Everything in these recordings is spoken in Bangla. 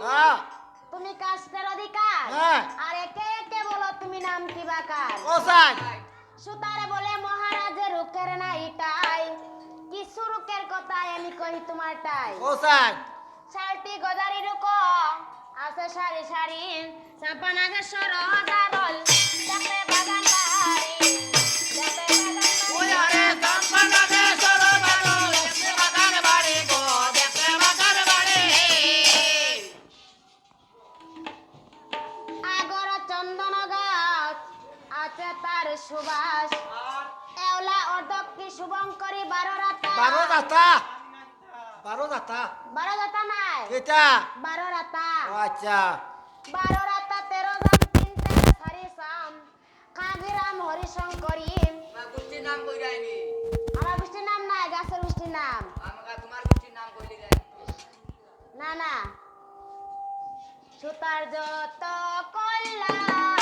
হ্যাঁ। তুমি কাস্তের অধিকার? হ্যাঁ। আর একে একে বলো তুমি নাম কি বাকার সুতারে বলে মহারাজের রুকের না ইটাই কিছু রুকের কথা আমি কই তোমার টাই কোথায় শালটি গদারি রুক আছে সারি সারি চাপা দারল তার সুবাস। এওলা অর্ধকি শুভঙ্করী বারো রাতা বারো দাতা বারো দাতা বারো রাতা নাই। কেটা বারো রাতা আচ্ছা। বারো রাতা তেরো জন তিন তেরো সারি সাম। কাগিরাম হরিশঙ্করী আমার গোষ্ঠীর নাম কই যায়নি আমার গোষ্ঠীর নাম নাই গাছের গোষ্ঠীর নাম। আমাকে তোমার গোষ্ঠীর নাম কইলি না না। সুতার যত কল্যাণ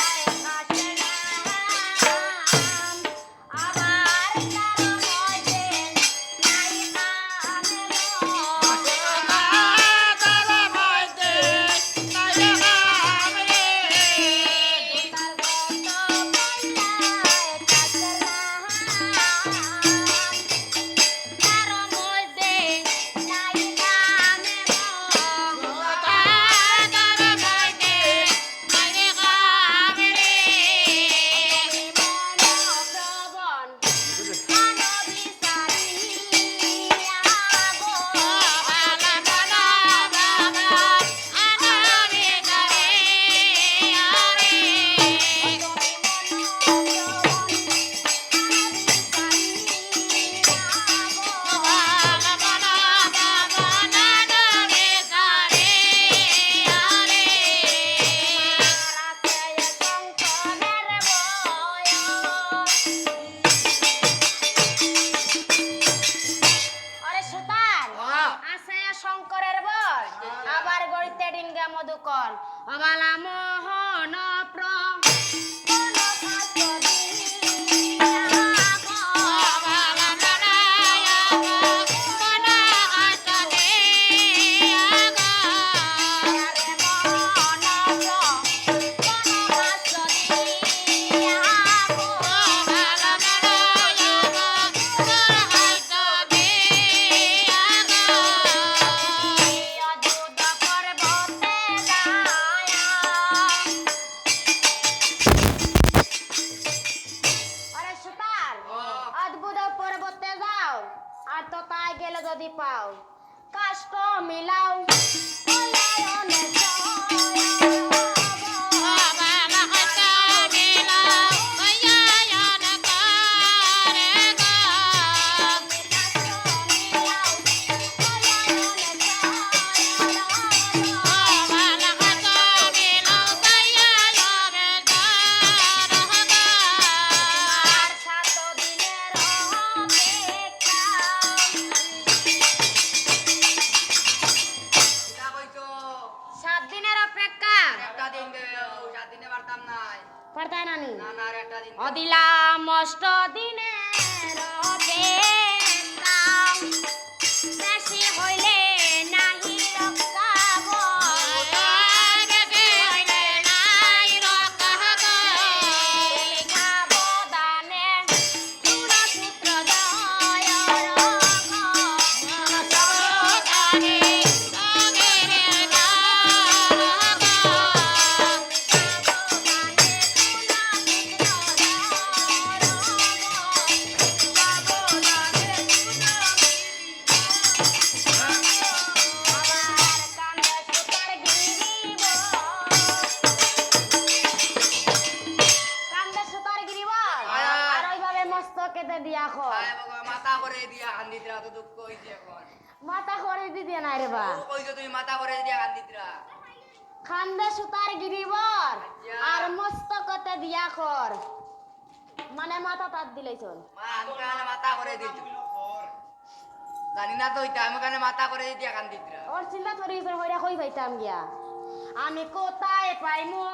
মধুকর। অবালা মোহন প্র তো তাই গেলে যদি পাও কাষ্ট মিলাও। দিনে পারতাই নানি দিন। অদিলাম অষ্ট দিনের অপেক্ষা মস্তকেতে দিয়া খর আয় বাবা, মাথা করে দিয়া কান্দিতরা তো দুঃখ হইছে এখন। মাথা করে দিতে নাই রে বা। ও কইছো তুমি মাথা করে দিয়া কান্দিতরা খান্দে সুতার গিরিবর আর মস্তকতে দিয়া খর। মানে মাথা মা আমি মাথা করে দিত জানি না তো ওইটা আমি কানে মাথা করে দিয়া কান্দিতরা ওর চিন্তা করি হইরা কই পাইতাম গিয়া। আমি কোথায় পাইমু?